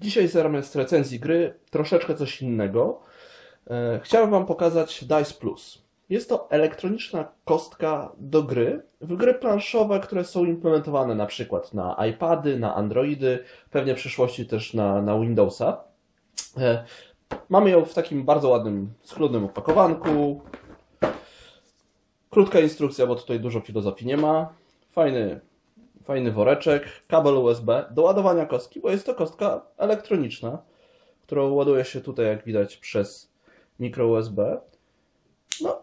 Dzisiaj zamiast recenzji gry troszeczkę coś innego. E, Chciałem Wam pokazać Dice Plus. Jest to elektroniczna kostka do gry, w gry planszowe, które są implementowane na przykład na iPady, na Androidy, pewnie w przyszłości też na, na Windowsa. E, Mamy ją w takim bardzo ładnym, schludnym opakowanku. Krótka instrukcja, bo tutaj dużo filozofii nie ma. Fajny, fajny woreczek, kabel USB do ładowania kostki, bo jest to kostka elektroniczna, którą ładuje się tutaj, jak widać, przez mikro USB. No,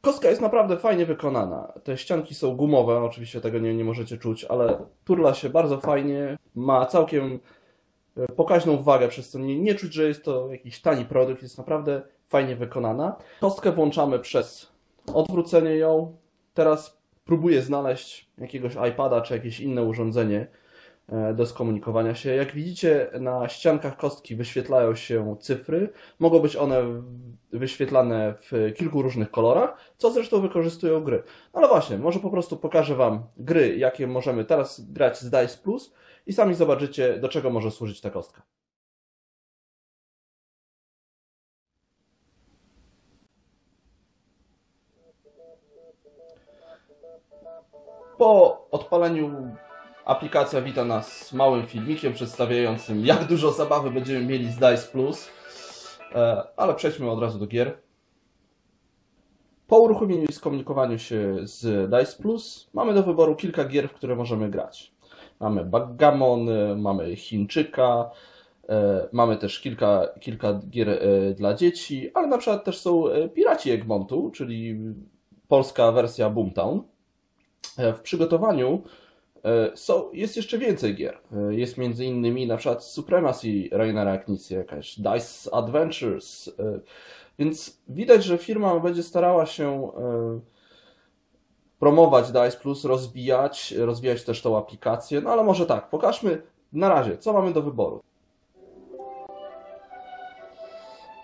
kostka jest naprawdę fajnie wykonana. Te ścianki są gumowe, oczywiście tego nie, nie możecie czuć, ale turla się bardzo fajnie. Ma całkiem e, pokaźną wagę, przez co nie, nie czuć, że jest to jakiś tani produkt, jest naprawdę fajnie wykonana. Kostkę włączamy przez odwrócenie ją. Teraz próbuję znaleźć jakiegoś iPada czy jakieś inne urządzenie e, do skomunikowania się. Jak widzicie, na ściankach kostki wyświetlają się cyfry. Mogą być one wyświetlane w kilku różnych kolorach, co zresztą wykorzystują gry. No ale właśnie, może po prostu pokażę Wam gry, jakie możemy teraz grać z Dice Plus i sami zobaczycie, do czego może służyć ta kostka. Po odpaleniu aplikacja wita nas małym filmikiem przedstawiającym, jak dużo zabawy będziemy mieli z Dice Plus. E, Ale przejdźmy od razu do gier. Po uruchomieniu i skomunikowaniu się z Dice Plus mamy do wyboru kilka gier, w które możemy grać. Mamy Backgammon, e, mamy Chińczyka, e, mamy też kilka, kilka gier dla dzieci, ale na przykład też są Piraci Egmontu, czyli polska wersja Boomtown. E, W przygotowaniu e, są, jest jeszcze więcej gier. E, Jest między innymi na przykład Supremacy Rainera Knizia, jakaś Dice Adventures. Więc widać, że firma będzie starała się promować Dice Plus, rozwijać, rozwijać też tą aplikację. No ale może tak, pokażmy na razie, co mamy do wyboru.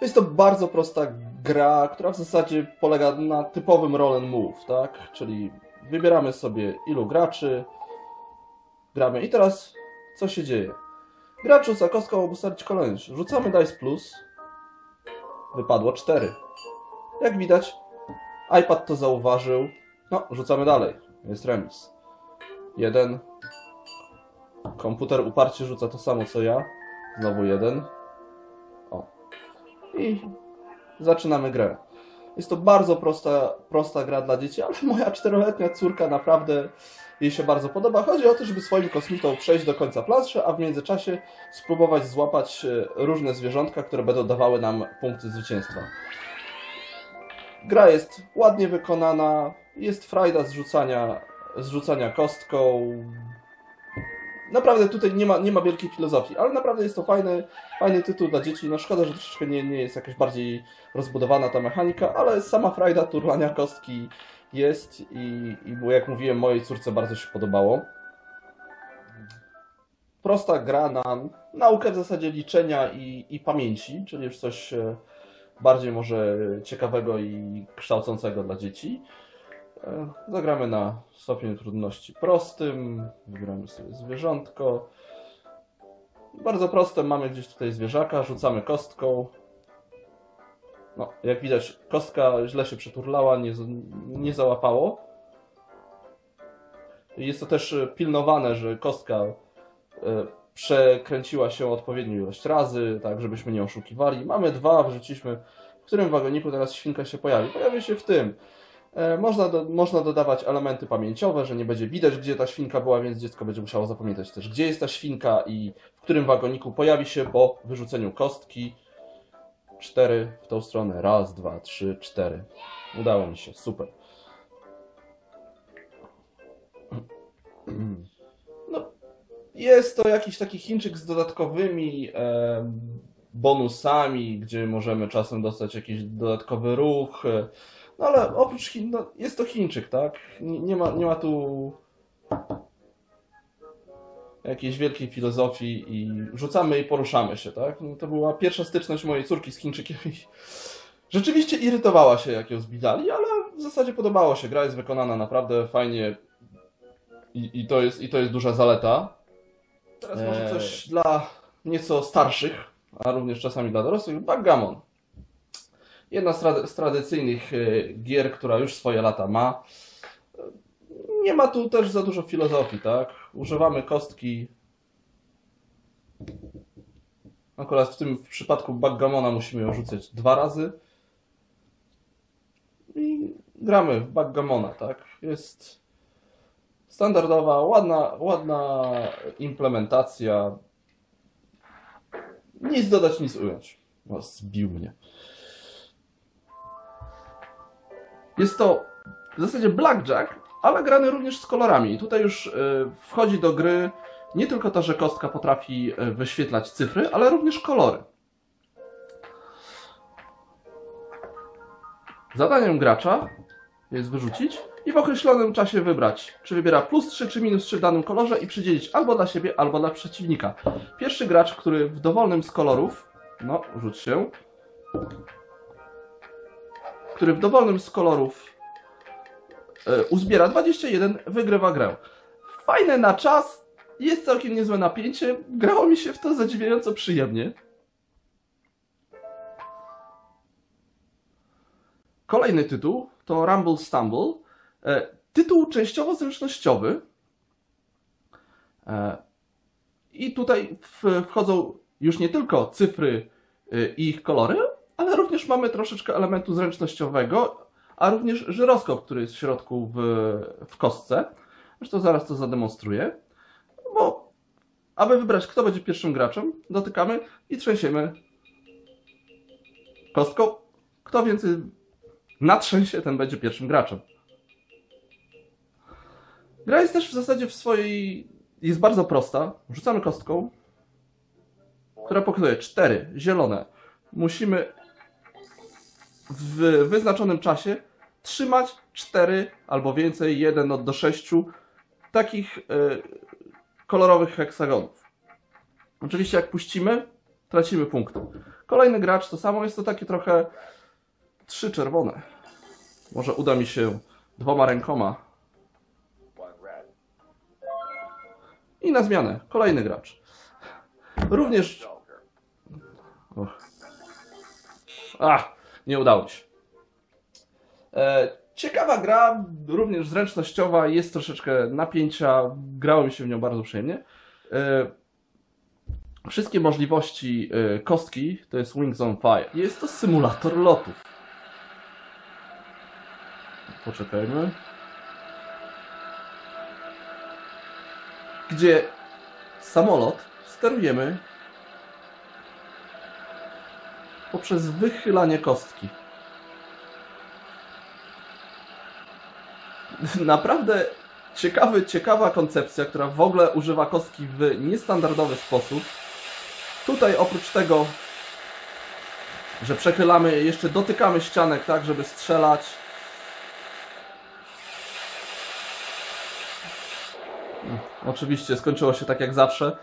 Jest to bardzo prosta gra, która w zasadzie polega na typowym roll and move, tak? Czyli wybieramy sobie ilu graczy, gramy. I teraz co się dzieje? Gracz rzuca kostką, aby ustalić kolejność. Rzucamy Dice Plus. Wypadło 4. Jak widać, iPad to zauważył. No, rzucamy dalej. Jest remis. Jeden. Komputer uparcie rzuca to samo co ja. Znowu jeden. O. I zaczynamy grę. Jest to bardzo prosta, prosta gra dla dzieci, ale moja czteroletnia córka naprawdę jej się bardzo podoba. Chodzi o to, żeby swoim kosmitą przejść do końca planszy, a w międzyczasie spróbować złapać e, różne zwierzątka, które będą dawały nam punkty zwycięstwa. Gra jest ładnie wykonana, jest frajda z rzucania, z rzucania kostką. Naprawdę tutaj nie ma, nie ma wielkiej filozofii, ale naprawdę jest to fajny, fajny tytuł dla dzieci. No szkoda, że troszeczkę nie, nie jest jakaś bardziej rozbudowana ta mechanika, ale sama frajda turlania kostki jest i, i bo jak mówiłem, mojej córce bardzo się podobało. Prosta gra na naukę w zasadzie liczenia i, i pamięci, czyli już coś e, bardziej może ciekawego i kształcącego dla dzieci. E, Zagramy na stopień trudności prostym, wybieramy sobie zwierzątko. Bardzo proste, mamy gdzieś tutaj zwierzaka, rzucamy kostką. No, jak widać, kostka źle się przeturlała, nie, nie załapało. Jest to też pilnowane, że kostka e, przekręciła się odpowiednią ilość razy, tak żebyśmy nie oszukiwali. Mamy dwa, wrzuciliśmy, w którym wagoniku teraz świnka się pojawi. Pojawi się w tym. E, Można, do, można dodawać elementy pamięciowe, że nie będzie widać, gdzie ta świnka była, więc dziecko będzie musiało zapamiętać też, gdzie jest ta świnka i w którym wagoniku pojawi się po wyrzuceniu kostki. Cztery w tą stronę. Raz, dwa, trzy, cztery. Udało mi się, super. No, jest to jakiś taki Chińczyk z dodatkowymi em, bonusami, gdzie możemy czasem dostać jakiś dodatkowy ruch. E, No ale oprócz Chin, no, jest to Chińczyk, tak? Nie, nie, ma, nie ma tu jakiejś wielkiej filozofii i rzucamy i poruszamy się, tak? No, to była pierwsza styczność mojej córki z Chińczykiem i rzeczywiście irytowała się, jak ją zbidali, ale w zasadzie podobało się. Gra jest wykonana naprawdę fajnie i, i, to, jest, i to jest duża zaleta. Teraz może Eee. coś dla nieco starszych, a również czasami dla dorosłych, backgammon. Jedna z, z tradycyjnych y, gier, która już swoje lata ma. Nie ma tu też za dużo filozofii, tak? Używamy kostki. Akurat w tym w przypadku backgammona musimy ją rzucać dwa razy. I gramy w backgammona, tak? Jest standardowa, ładna, ładna implementacja. Nic dodać, nic ująć. O, zbił mnie. Jest to w zasadzie blackjack, ale grany również z kolorami. Tutaj już y, wchodzi do gry nie tylko to, że kostka potrafi y, wyświetlać cyfry, ale również kolory. Zadaniem gracza jest wyrzucić i w określonym czasie wybrać, czy wybiera plus 3 czy minus 3 w danym kolorze i przydzielić albo dla siebie, albo dla przeciwnika. Pierwszy gracz, który w dowolnym z kolorów, no rzuć się, który w dowolnym z kolorów e, uzbiera 21, wygrywa grę. Fajne na czas, jest całkiem niezłe napięcie, grało mi się w to zadziwiająco przyjemnie. Kolejny tytuł to Rumble Stumble. E, Tytuł częściowo zręcznościowy. E, I tutaj wchodzą już nie tylko cyfry i ich kolory, ale również mamy troszeczkę elementu zręcznościowego, a również żyroskop, który jest w środku w, w kostce. Zresztą zaraz to zademonstruję. Bo aby wybrać, kto będzie pierwszym graczem, dotykamy i trzęsiemy kostką. Kto więcej natrzęsie, ten będzie pierwszym graczem. Gra jest też w zasadzie w swojej. jest bardzo prosta. Rzucamy kostką, która pokazuje cztery zielone. Musimy w wyznaczonym czasie trzymać cztery albo więcej, jeden od do sześciu takich e, kolorowych heksagonów. Oczywiście, jak puścimy, tracimy punkty. Kolejny gracz to samo, jest to takie trochę trzy czerwone. Może uda mi się dwoma rękoma. I na zmianę, kolejny gracz. Również. Och. Ach, nie udało się. E, ciekawa gra, również zręcznościowa, jest troszeczkę napięcia, grało mi się w nią bardzo przyjemnie. E, wszystkie możliwości e, kostki to jest Wings on Fire. Jest to symulator lotów. Poczekajmy. Gdzie samolot sterujemy poprzez wychylanie kostki. Naprawdę ciekawy, ciekawa koncepcja, która w ogóle używa kostki w niestandardowy sposób. Tutaj oprócz tego, że przechylamy, jeszcze dotykamy ścianek, tak, żeby strzelać. Oczywiście skończyło się tak jak zawsze.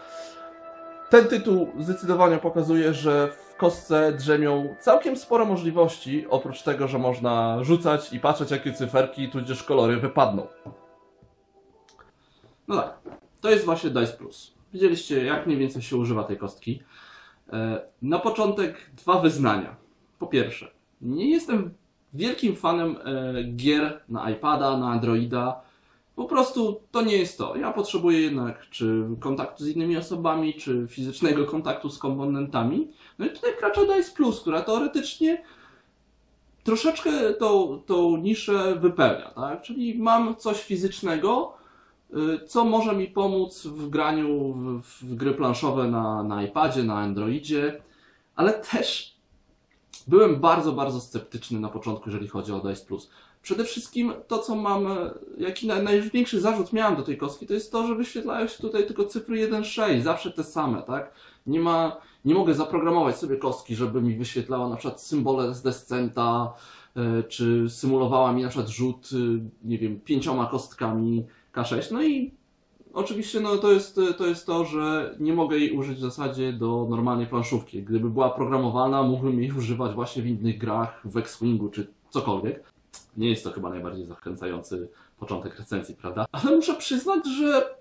Ten tytuł zdecydowanie pokazuje, że w kostce drzemią całkiem sporo możliwości, oprócz tego, że można rzucać i patrzeć, jakie cyferki, tudzież kolory wypadną. No tak, to jest właśnie Dice Plus. Widzieliście, jak mniej więcej się używa tej kostki. E, Na początek dwa wyznania. Po pierwsze, nie jestem wielkim fanem e, gier na iPada, na Androida. Po prostu to nie jest to. Ja potrzebuję jednak czy kontaktu z innymi osobami, czy fizycznego kontaktu z komponentami. No i tutaj wkracza Dice Plus, która teoretycznie troszeczkę tą, tą niszę wypełnia, tak? Czyli mam coś fizycznego, y, co może mi pomóc w graniu w, w gry planszowe na, na iPadzie, na Androidzie, ale też byłem bardzo, bardzo sceptyczny na początku, jeżeli chodzi o Dice Plus. Przede wszystkim to, co mam, e, jaki naj- największy zarzut miałem do tej kostki, to jest to, że wyświetlają się tutaj tylko cyfry 1-6, zawsze te same, tak? Nie ma, nie mogę zaprogramować sobie kostki, żeby mi wyświetlała na przykład symbole z descenta, e, czy symulowała mi na przykład rzut, y, nie wiem, pięcioma kostkami K6. No i oczywiście no, to, jest, to jest to, że nie mogę jej użyć w zasadzie do normalnej planszówki. Gdyby była programowana, mógłbym jej używać właśnie w innych grach, w X-Wingu czy cokolwiek. Nie jest to chyba najbardziej zachęcający początek recenzji, prawda? Ale muszę przyznać, że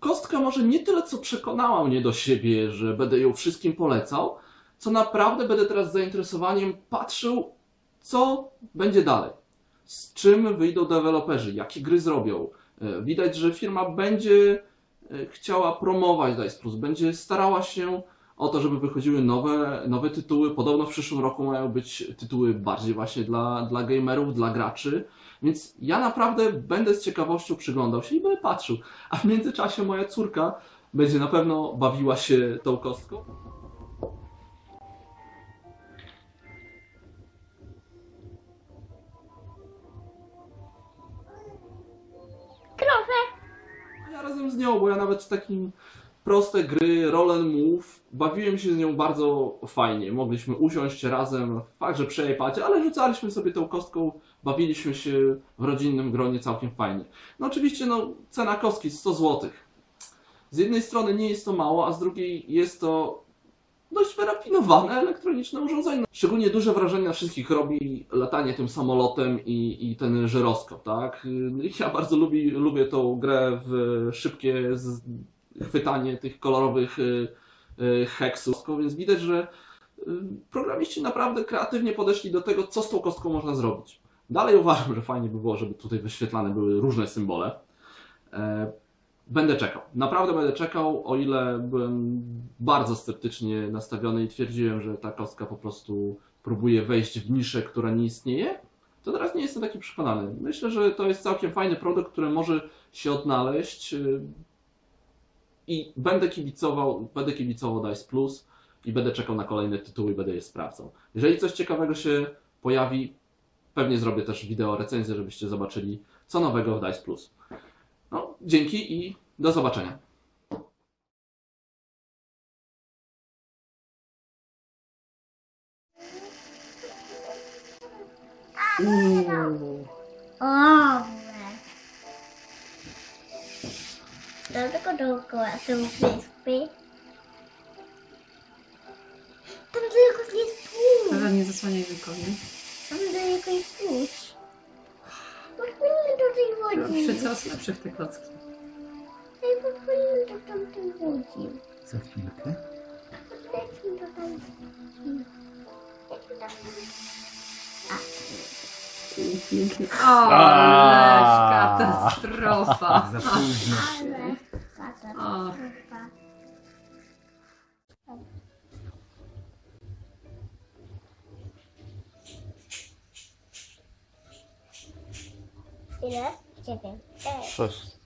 kostka może nie tyle co przekonała mnie do siebie, że będę ją wszystkim polecał, co naprawdę będę teraz z zainteresowaniem patrzył, co będzie dalej. Z czym wyjdą deweloperzy, jakie gry zrobią. E, Widać, że firma będzie e, chciała promować Dice Plus, będzie starała się o to, żeby wychodziły nowe, nowe tytuły. Podobno w przyszłym roku mają być tytuły bardziej właśnie dla, dla gamerów, dla graczy. Więc ja naprawdę będę z ciekawością przyglądał się i będę patrzył. A w międzyczasie moja córka będzie na pewno bawiła się tą kostką. Krowę. A ja razem z nią, bo ja nawet w takim proste gry, roll and move, bawiłem się z nią bardzo fajnie. Mogliśmy usiąść razem, fakt, że iPadzie, ale rzucaliśmy sobie tą kostką, bawiliśmy się w rodzinnym gronie całkiem fajnie. No oczywiście, no, cena kostki 100 zł. Z jednej strony nie jest to mało, a z drugiej jest to dość wyrafinowane elektroniczne urządzenie. Szczególnie duże wrażenie na wszystkich robi latanie tym samolotem i, i ten żyroskop, tak? Ja bardzo lubię, lubię tą grę w szybkie z, chwytanie tych kolorowych y, y, heksów, więc widać, że y, programiści naprawdę kreatywnie podeszli do tego, co z tą kostką można zrobić. Dalej uważam, że fajnie by było, żeby tutaj wyświetlane były różne symbole. E, Będę czekał. Naprawdę będę czekał, o ile byłem bardzo sceptycznie nastawiony i twierdziłem, że ta kostka po prostu próbuje wejść w niszę, która nie istnieje, to teraz nie jestem taki przekonany. Myślę, że to jest całkiem fajny produkt, który może się odnaleźć i będę kibicował, będę kibicował Dice Plus i będę czekał na kolejne tytuły i będę je sprawdzał. Jeżeli coś ciekawego się pojawi, pewnie zrobię też wideo recenzję, żebyście zobaczyli, co nowego w Dice Plus. No, dzięki i do zobaczenia. Owe. Dlatego dookoła są wyspy. Tam tylko jest pół. Dobra, nie zasłaniaj wykonie. Tam daleko jest pusz. Popłyniemy do tej łodzi. coraz lepsze w te klocki. Ej, popłyniemy do tamtej łodzi. Za chwilkę. Lecimy do tamtej. Pięknie. O, ależ katastrofa. Za późno. Ile? Dziewięć. Sześć.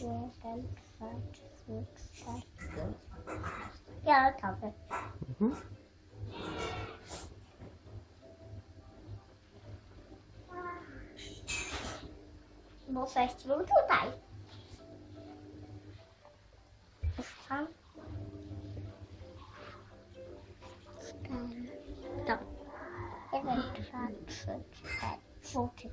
Jeden, dwa, trzy, cztery, pięć. Fioletowy. Żółty.